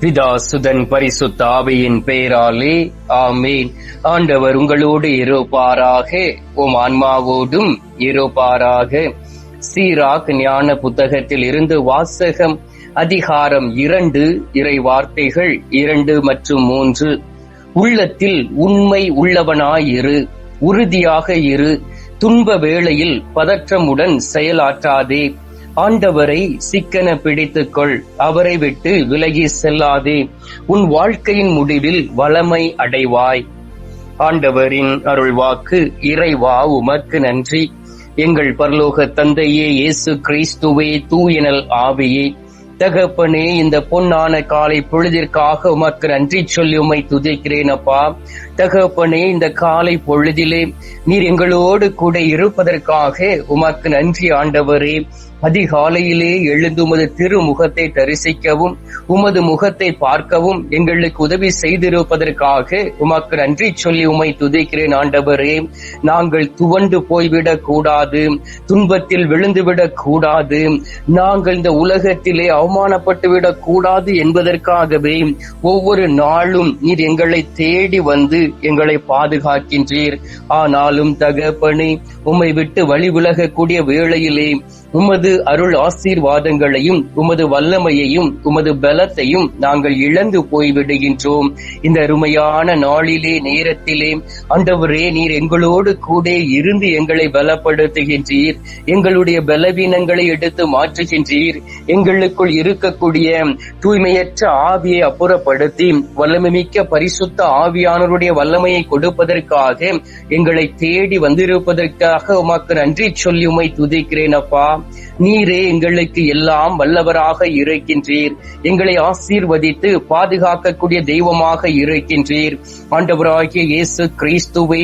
பிதா சுதன் பரிசுத்த ஆவியின் பெயராலே ஆமீன். ஆண்டவர் உங்களோடு இருப்பாராக உம் ஆன்மாவோடும் இருப்பாராக. சீராக் ஞான புத்தகத்தில் இருந்து வாசகம் அதிகாரம் இரண்டு இறை வார்த்தைகள் இரண்டு மற்றும் மூன்று. உள்ளத்தில் உண்மை உள்ளவனாயிரு உறுதியாக இரு. துன்ப வேளையில் பதற்றமுடன் செயலாற்றாதே. ஆண்டவரை சிக்கன பிடித்துக்கொள் அவரை விட்டு விலகி செல்லாதே. உன் வாழ்க்கையின் முடிவில் வளமை அடைவாய். ஆண்டவரின் அருள்வாக்கு இறைவா உமக்கு நன்றி. எங்கள் பரலோக தந்தையே இயேசு கிறிஸ்துவே தூயனல் ஆவியே. தகப்பனே இந்த பொன்னான காலை பொழுதிற்காக உமக்கு நன்றி சொல்லி உமை துதிக்கிறேன் அப்பா. தகப்பனே இந்த காலை பொழுதிலே நீர் எங்களோடு கூட இருப்பதற்காக உமக்கு நன்றி ஆண்டவரே. அதிகாலையிலே எழுந்து உமது திருமுகத்தை தரிசிக்கவும் உமது முகத்தை பார்க்கவும் எங்களுக்கு உதவி செய்திருப்பதற்காக உமக்கு நன்றி சொல்லி உமை துதிக்கிறேன் ஆண்டவரே. நாங்கள் துவண்டு போய்விடக் கூடாது துன்பத்தில் விழுந்துவிடக் கூடாது நாங்கள் இந்த உலகத்திலே அவமானப்பட்டு விடக் கூடாது என்பதற்காகவே ஒவ்வொரு நாளும் நீர் எங்களை தேடி வந்து எங்களை பாதுகாக்கின்றீர். ஆனாலும் தகப்பனே உம்மை விட்டு வழி விலகக்கூடிய வேளையிலே உமது உமது அருள் ஆசீர்வாதங்களையும் உமது வல்லமையையும் உமது பலத்தையும் நாங்கள் இழந்து போய்விடுகின்றோம். இந்த அருமையான நாளிலே நேரத்திலே ஆண்டவரே நீர் எங்களோடு கூட இருந்து எங்களை பலப்படுத்துகின்றீர். எங்களுடைய பலவீனங்களை எடுத்து மாற்றுகின்றீர். எங்களுக்குள் இருக்கக்கூடிய தூய்மையற்ற ஆவியை அப்புறப்படுத்தி வல்லமைமிக்க பரிசுத்த ஆவியானவருடைய வல்லமையை கொடுப்பதற்காக எங்களை தேடி வந்திருப்பதற்காக உமக்கு நன்றி சொல்லி உமை துதிக்கிறேன் அப்பா. நீரே எங்களுக்கு எல்லாம் வல்லவராக இருக்கின்றீர். எங்களை ஆசீர்வதித்து பாதுகாக்கக்கூடிய தெய்வமாக இருக்கின்றீர். ஆண்டவராகிய இயேசு கிறிஸ்துவை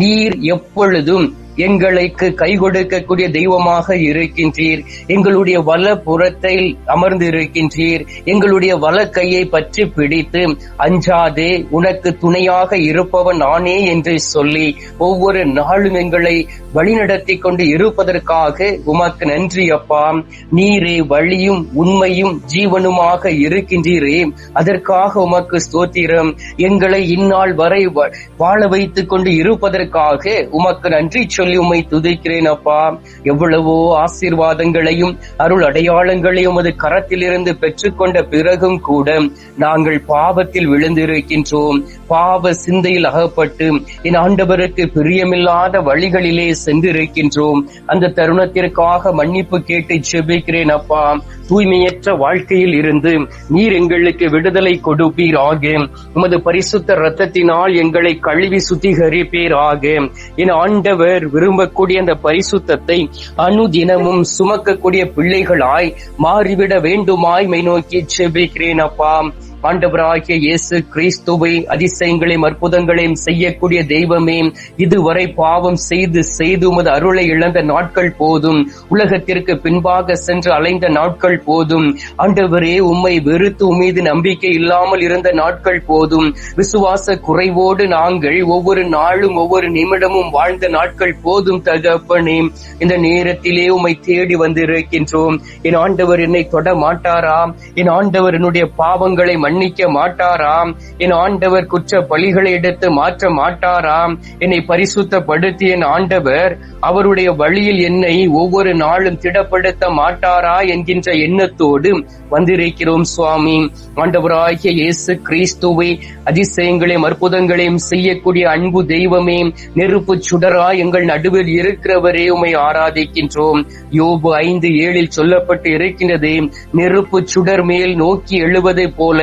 நீர் எப்பொழுதும் எங்களுக்கு கை கொடுக்கக்கூடிய தெய்வமாக இருக்கின்றீர். எங்களுடைய வல புறத்தில் அமர்ந்து இருக்கின்றீர் எங்களுடைய வல கையை பற்றி பிடித்து அஞ்சாதே உனக்கு துணையாக இருப்பவன் நானே என்று சொல்லி ஒவ்வொரு நாளும் எங்களை வழிநடத்தி கொண்டு இருப்பதற்காக உமக்கு நன்றி அப்பா. நீரே வழியும் உண்மையும் ஜீவனுமாக இருக்கின்றீரே. அதற்காக உமக்கு ஸ்தோத்திரம். எங்களை இந்நாள் வரை வாழ வைத்துக் கொண்டு இருப்பதற்காக உமக்கு நன்றி சொல்லி உமை துதிக்கிறேன் அப்பா. எவ்வளவோ ஆசீர்வாதங்களையும் அருள் அடையாளங்களையும் உமது கரத்திலிருந்து பெற்றுக்கொண்ட பிறகும் கூட நாங்கள் பாவத்தில் விழுந்திருக்கின்றோம். பாவ சிந்தையில் அகப்பட்டு என் ஆண்டவருக்கு பிரியமில்லாத வழிகளிலே சென்றிருக்கின்றோம். அந்த தருணத்திற்காக மன்னிப்பு கேட்டு செபிக்கிறேன் அப்பா. தூய்மையற்ற வாழ்க்கையில் இருந்து நீர் எங்களுக்கு விடுதலை கொடுப்பீராக. உமது பரிசுத்த ரத்தத்தினால் எங்களை கழுவி சுத்திகரிப்பீராக. என் ஆண்டவர் விரும்பக்கூடிய அந்த பரிசுத்தத்தை அனுதினமும் சுமக்கக்கூடிய பிள்ளைகளாய் மாறிவிட வேண்டுமாய் மை நோக்கி செபிக்கிறேன் அப்பா. ஆண்டவராகிய இயேசு கிறிஸ்துவை அதிசயங்களையும் அற்புதங்களையும் செய்யக்கூடிய தெய்வமே இதுவரை பாவம் செய்து செய்து உமது அருளை இழந்த நாட்கள் போதும். உலகத்திற்கு பின்பாக சென்று அலைந்த நாட்கள் போதும். ஆண்டவரே உம்மை வெறுத்து உமீது நம்பிக்கை இல்லாமல் இருந்த நாட்கள் போதும். விசுவாச குறைவோடு நாங்கள் ஒவ்வொரு நாளும் ஒவ்வொரு நிமிடமும் வாழ்ந்த நாட்கள் போதும் தகப்பனே. இந்த நேரத்திலே உம்மை தேடி வந்திருக்கின்றோம். என் ஆண்டவர் என்னை தொட மாட்டாரா? என் ஆண்டவர் என்னுடைய பாவங்களை மன்னிக்க மாட்டாராம். என் ஆண்டவர் குற்ற பலிகளை எடுத்து மாற்ற மாட்டாராம். என்னை பரிசுத்தப்படுத்திய என் ஆண்டவர் அவருடைய வழியில் என்னை ஒவ்வொரு நாளும் திடப்படுத்த மாட்டாரா என்கின்ற எண்ணத்தோடு வந்திருக்கிறோம் சுவாமி. ஆண்டவராகிய இயேசு கிறிஸ்துவை அதிசயங்களையும் அற்புதங்களையும் செய்யக்கூடிய அன்பு தெய்வமே நெருப்பு சுடரா எங்கள் நடுவில் இருக்கிறவரே உமை ஆராதிக்கின்றோம். யோபு ஐந்து ஏழில் சொல்லப்பட்டு இருக்கின்றது நெருப்பு சுடர் மேல் நோக்கி எழுவதை போல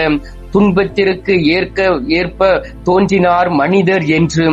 துன்பத்திற்கு ஏற்க ஏற்ப தோன்றினார் மனிதர் என்று.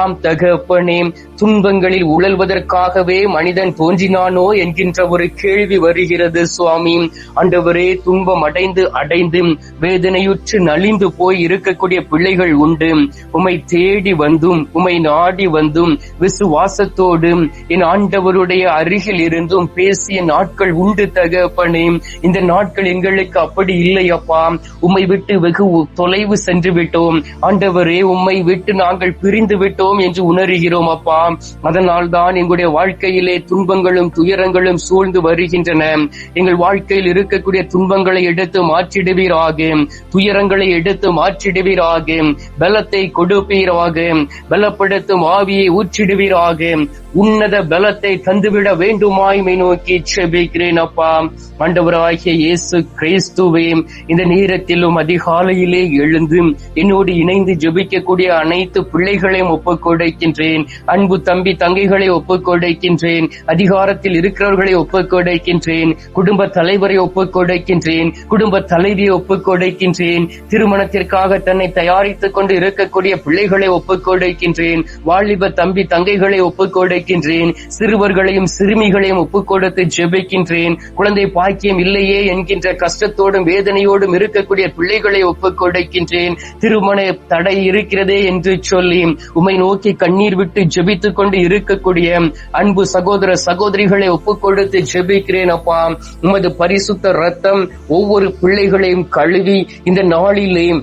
ஆம் தகப்பனே துன்பங்களில் உழல்வதற்காகவே மனிதன் தோன்றினானோ என்கின்ற ஒரு கேள்வி வருகிறது சுவாமி. அண்டவரே துன்பம் அடைந்து அடைந்து வேதனையுற்று நலிந்து போய் இருக்கக்கூடிய பிள்ளைகள் உண்டு. உமை தேடி வந்தும் உமை நாடி வந்தும் விசுவாசத்தோடு என் ஆண்டவருடைய அருகில் இருந்தும் பேசிய நாட்கள் உண்டு தகப்பனே. இந்த நாட்கள் எங்களுக்கு அப்படி இல்லையப்பா உமை உம்மை விட்டு வெகு தொலைவு சென்று விட்டோம். ஆண்டவரே உம்மை விட்டு நாங்கள் பிரிந்து விட்டோம் என்று உணர்கிறோம் அப்பா. அதனால் தான் எங்களுடைய வாழ்க்கையிலே துன்பங்களும் துயரங்களும் சூழ்ந்து வருகின்றன. எங்கள் வாழ்க்கையில் இருக்கக்கூடிய துன்பங்களை எடுத்து மாற்றிடுவீராக. துயரங்களை எடுத்து மாற்றிடுவீராக. பலத்தை கொடுப்பீராக. பலப்படுத்தும் ஆவியை ஊற்றிடுவீராக. உன்னத பலத்தை தந்துவிட வேண்டுமாய்மை நோக்கி செபிக்கிறேன் அப்பா. ஆண்டவராகிய இயேசு கிறிஸ்துவே இந்த நேரத்திலும் காலையிலே எழுந்து என்னோடு இணைந்து ஜெபிக்கக்கூடிய அனைத்து பிள்ளைகளையும் ஒப்புக்கொடுக்கின்றேன் அன்பு தம்பி தங்கைகளை ஒப்புக்கொடுக்கின்றேன் அதிகாரத்தில் இருக்கிறவர்களை ஒப்புக்கொடுக்கின்றேன் குடும்ப தலைவரை ஒப்புக்கொடுக்கின்றேன் குடும்ப தலைவியை ஒப்புக்கொடுக்கின்றேன் திருமணத்திற்காக தன்னை தயாரித்துக் கொண்டு இருக்கக்கூடிய பிள்ளைகளை ஒப்புக்கொடுக்கின்றேன் வாலிப தம்பி தங்கைகளை ஒப்புக் கொடுக்கின்றேன். சிறுவர்களையும் சிறுமிகளையும் ஒப்புக்கொடுத்து ஜெபிக்கின்றேன். குழந்தை பாக்கியம் இல்லையே என்கின்ற கஷ்டத்தோடும் வேதனையோடும் இருக்கக்கூடிய பிள்ளைகளை ஒப்புக் கொடுக்கின்றேன். திருமண தடை இருக்கிறதே என்று சொல்லி உம்மை நோக்கி கண்ணீர் விட்டு ஜெபித்துக் கொண்டு இருக்கக்கூடிய அன்பு சகோதர சகோதரிகளை ஒப்புக் கொடுத்து ஜெபிக்கிறேன் அப்பா. உமது பரிசுத்த ரத்தம் ஒவ்வொரு பிள்ளைகளையும் கழுவி இந்த நாளிலேயும்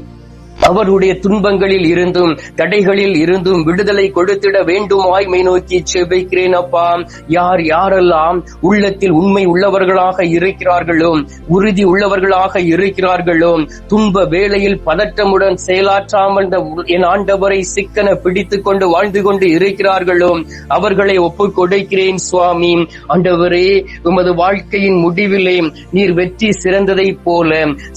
அவருடைய துன்பங்களில் இருந்தும் தடைகளில் இருந்தும் விடுதலை கொடுத்திட வேண்டும் ஆய்மை நோக்கி செபிக்கிறேன் அப்பா. யார் யாரெல்லாம் உள்ளத்தில் உண்மை உள்ளவர்களாக இருக்கிறார்களோ உறுதி உள்ளவர்களாக இருக்கிறார்களோ துன்ப வேளையில் பதற்றமுடன் செயலாற்றாமல் என் ஆண்டவரை சிக்கன பிடித்துக் கொண்டு வாழ்ந்து கொண்டு இருக்கிறார்களோ அவர்களை ஒப்புக் கொடுக்கிறேன் சுவாமி. ஆண்டவரே உமது வாழ்க்கையின் முடிவிலே நீர் வெற்றி சிறந்ததைப் போல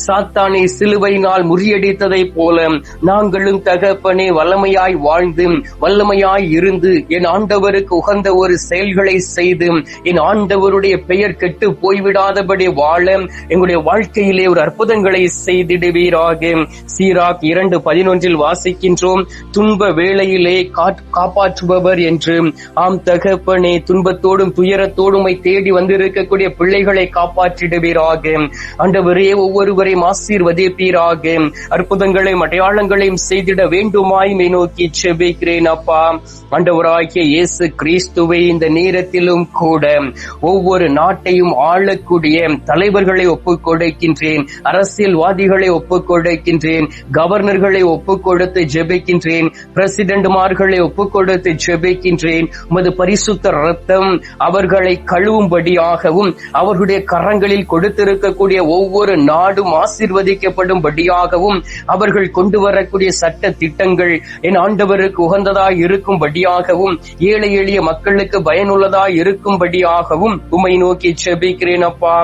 சாத்தானை சிலுவையினால் முறியடித்ததைப் போல நாங்களும் தகப்பனே வல்லமையாய் வாழ்ந்து வல்லமையாய் இருந்து என் ஆண்டவருக்கு உகந்த ஒரு செயல்களை செய்து என் ஆண்டவருடைய பெயர் கெட்டு போய்விடாதபடி வாழ எங்களுடைய வாழ்க்கையிலே ஒரு அற்புதங்களை செய்திடுவீராக. சீராக் இரண்டு பதினொன்றில் வாசிக்கின்றோம் துன்ப வேளையிலே காப்பாற்றுபவர் என்று. ஆம் தகப்பனே துன்பத்தோடும் துயரத்தோடும் தேடி வந்திருக்கக்கூடிய பிள்ளைகளை காப்பாற்றிடுவீராக. ஆண்டவரே ஒவ்வொருவரையும் ஆசீர்வதிப்பீராக. அற்புதங்களையும் அடையாளங்களையும் செய்திட வேண்டுமாய் மே நோக்கி செபிக்கிறேன் அப்பா. ஆண்டவராகிய இயேசு கிறிஸ்துவை இந்த நேரத்திலும் கூட ஒவ்வொரு நாட்டையும் ஆளக்கூடிய தலைவர்களை ஒப்புக் கொடுக்கின்றேன் அரசியல்வாதிகளை ஒப்புக் கொடுக்கின்றேன் கவர்னர்களை ஒப்புக் கொடுத்து ஜெபிக்கின்றேன் பிரசிடென்ட்மார்களை ஒப்புக் கொடுத்து ஜெபிக்கின்றேன். உமது பரிசுத்த ரத்தம் அவர்களை கழுவும்படியாகவும் அவர்களுடைய கரங்களில் கொடுத்திருக்கக்கூடிய ஒவ்வொரு நாடும் ஆசிர்வதிக்கப்படும்படியாகவும் அவர்கள் கொண்டு வரக்கூடிய சட்ட திட்டங்கள் என் ஆண்டவருக்கு உகந்ததாய் இருக்கும்படியாகவும் ஏழை எளிய மக்களுக்கு பயனுள்ளதாய் இருக்கும்படியாகவும் உம்மை நோக்கி செபிக்கிறேன் அப்பா.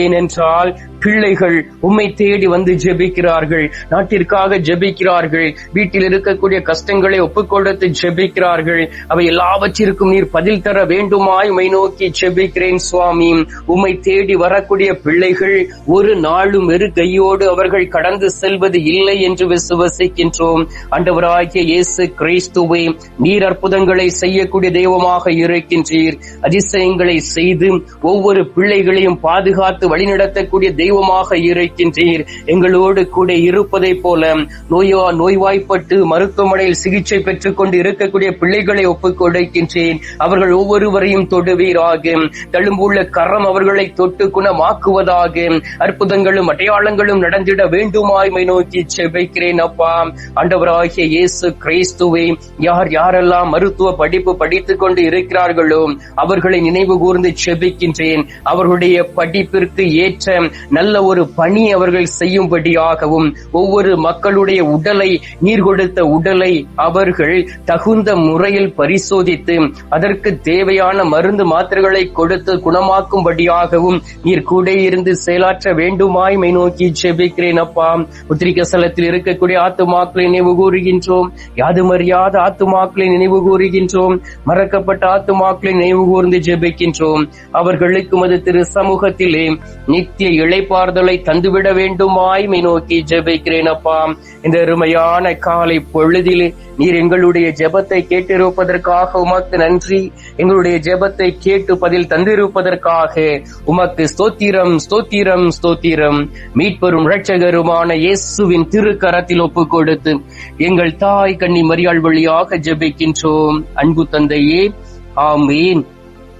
ஏனென்றால் பிள்ளைகள் உம்மை தேடி வந்து ஜெபிக்கிறார்கள். நாட்டிற்காக ஜெபிக்கிறார்கள். வீட்டில் இருக்கக்கூடிய கஷ்டங்களை ஒப்புக்கொடுத்து ஜெபிக்கிறார்கள். அவை எல்லாவற்றிற்கும் நீர் பதில் தர வேண்டுமாய் உமை நோக்கி ஜெபிக்கிறேன் சுவாமி. உம்மை தேடி வரக்கூடிய பிள்ளைகள் ஒரு நாளும் வெறு கையோடு அவர்கள் கடந்து செல்வது இல்லை என்று விசுவசிக்கின்றோம். அண்டவராகிய இயேசு கிறிஸ்துவை நீர் அற்புதங்களை செய்யக்கூடிய தெய்வமாக இருக்கின்றீர். அதிசயங்களை செய்து ஒவ்வொரு பிள்ளைகளையும் பாதுகாத்து வழிநடத்தக்கூடிய தெய்வமாக இருக்கின்றீர். எங்களோடு கூட இருப்பதை போல நோயோ நோய்வாய்ப்பட்டு மருத்துவமனையில் சிகிச்சை பெற்றுக் கொண்டு இருக்கக்கூடிய பிள்ளைகளை ஒப்புக் கொடுக்கின்றேன். அவர்கள் ஒவ்வொருவரையும் தொடுவீராக. தழும்புள்ள கரம் அவர்களை தொட்டு குணமாக்குவதாக. அற்புதங்களும் அடையாளங்களும் நடந்திட வேண்டுமாய்மை நோக்கி செபிக்கிறேன் அப்பா. ஆண்டவராகிய இயேசு கிறிஸ்துவை யார் யாரெல்லாம் மருத்துவ படிப்பு படித்துக் கொண்டு இருக்கிறார்களோ அவர்களை நினைவு கூர்ந்து செபிக்கின்றேன். அவர்களுடைய படிப்பிற்கு ஏற்ற நல்ல ஒரு பணி அவர்கள் செய்யும்படியாகவும் ஒவ்வொரு மக்களுடைய உடலை நீர் கொடுத்த உடலை அவர்கள் தகுந்த முறையில் பரிசோதித்து அதற்கு தேவையான மருந்து மாத்திரைகளை கொடுத்து குணமாக்கும்படியாகவும் நீர் கூட இருந்து செயலாற்ற வேண்டுமாய் மை நோக்கி செபிக்கிறேன் அப்பா. உத்திரிக்க ஸ்தலத்தில் இருக்கக்கூடிய ஆத்துமாக்களை நினைவு கூறுகின்றோம். யாதுமறியாத ஆத்துமாக்களை நினைவு கூறுகின்றோம். மறக்கப்பட்ட ஆத்துமாக்களை நினைவு கூர்ந்து ஜெபிக்கின்றோம். அவர்களுக்கு மது திரு சமூகத்திலே நித்திய இளைப்பாறுதலை தந்துவிட வேண்டுமாய் மை நோக்கி ஜெபிக்கிறேன் அப்பா. இந்த அருமையான காலை பொழுதிலே நீர் எங்களுடைய ஜெபத்தை கேட்டிருப்பதற்காக உமக்கு நன்றி. எங்களுடைய ஜெபத்தை கேட்டு பதில் தந்திருப்பதற்காக உமக்கு ஸ்தோத்திரம் ஸ்தோத்திரம் ஸ்தோத்திரம். மீட்பெரும் இரட்சகருமான இயேசுவின் திருக்கரத்தில் ஒப்பு கொடுத்து எங்கள் தாய் கண்ணி மரியாள் வழியாக ஜெபிக்கின்றோம். அன்பு தந்தையே ஆமீன்.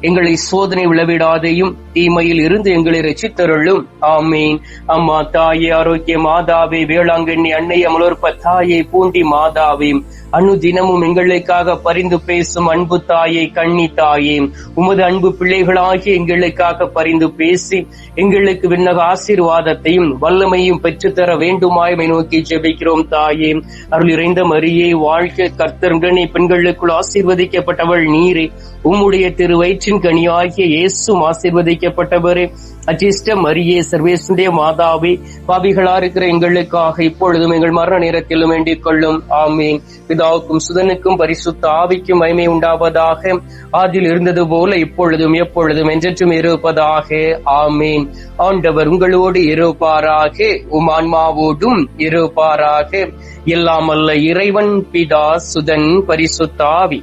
எங்களை சோதனை விளவிடாதையும் தீமையில் இருந்து எங்களை ரசித்தருளும் ஆமீன். அம்மா தாயே ஆரோக்கிய மாதாவே வேளாங்கண்ணி அன்னை அமலோற்ப தாயை பூண்டி மாதாவே அணு தினமும் எங்களுக்காக பரிந்து பேசும் அன்பு தாயை கண்ணி தாயே உமது அன்பு பிள்ளைகளாகி எங்களுக்காக பரிந்து பேசி எங்களுக்கு விண்ணக ஆசீர்வாதத்தையும் வல்லமையும் பெற்றுத்தர வேண்டுமாய்மை நோக்கி ஜெபிக்கிறோம் தாயே. அருள் இறைந்த மரியே வாழ்க்கை கர்த்தர்கனி பெண்களுக்குள் ஆசீர்வதிக்கப்பட்டவள் நீரே. உம்முடைய திரு வயிற்றின் கனியாகிய இயேசும் ஆசீர்வதிக்கப்பட்டவரே. அச்சிஷ்ட மரியே சர்வேசுடைய மாதாவே பாவிகளா இருக்கிற எங்களுக்காக இப்பொழுதும் எங்கள் மரண நேரத்திலும் வேண்டிக் கொள்ளும். ஆமீன். பிதாவுக்கும் சுதனுக்கும் பரிசுத்த ஆவிக்கும் மகிமை உண்டாவதாக. அதில் இருந்தது போல இப்பொழுதும் எப்பொழுதும் என்றென்றும் இருப்பதாக. ஆமீன். ஆண்டவர் உங்களோடு இருப்பாராக உமான்மாவோடும் இருப்பாராக. எல்லாமல்ல இறைவன் பிதா சுதன் பரிசுத்தாவி